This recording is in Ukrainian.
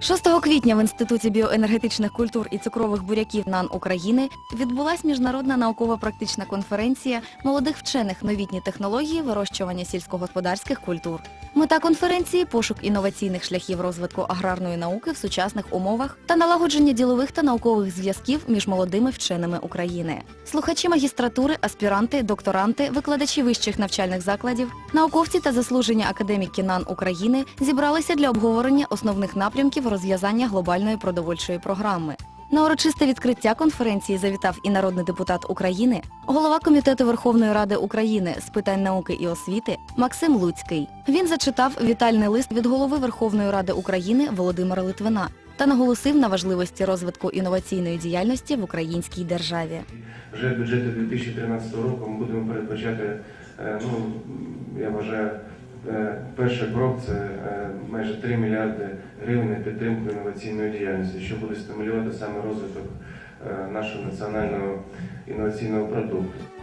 6 квітня в Інституті біоенергетичних культур і цукрових буряків НАН України відбулась міжнародна науково-практична конференція молодих вчених новітні технології вирощування сільськогосподарських культур. Мета конференції пошук інноваційних шляхів розвитку аграрної науки в сучасних умовах та налагодження ділових та наукових зв'язків між молодими вченими України. Слухачі магістратури, аспіранти, докторанти, викладачі вищих навчальних закладів, науковці та заслужені академіки НАН України зібралися для обговорення основних напрямків розв'язання глобальної продовольчої програми. На урочисте відкриття конференції завітав і народний депутат України, голова Комітету Верховної Ради України з питань науки і освіти Максим Луцький. Він зачитав вітальний лист від голови Верховної Ради України Володимира Литвина та наголосив на важливості розвитку інноваційної діяльності в українській державі. Вже бюджету 2013 року ми будемо передбачати, е, ну, я вважаю, е, перший крок це е, майже 3 мільярди гривень на підтримку інноваційної діяльності, що буде стимулювати саме розвиток е, нашого національного інноваційного продукту.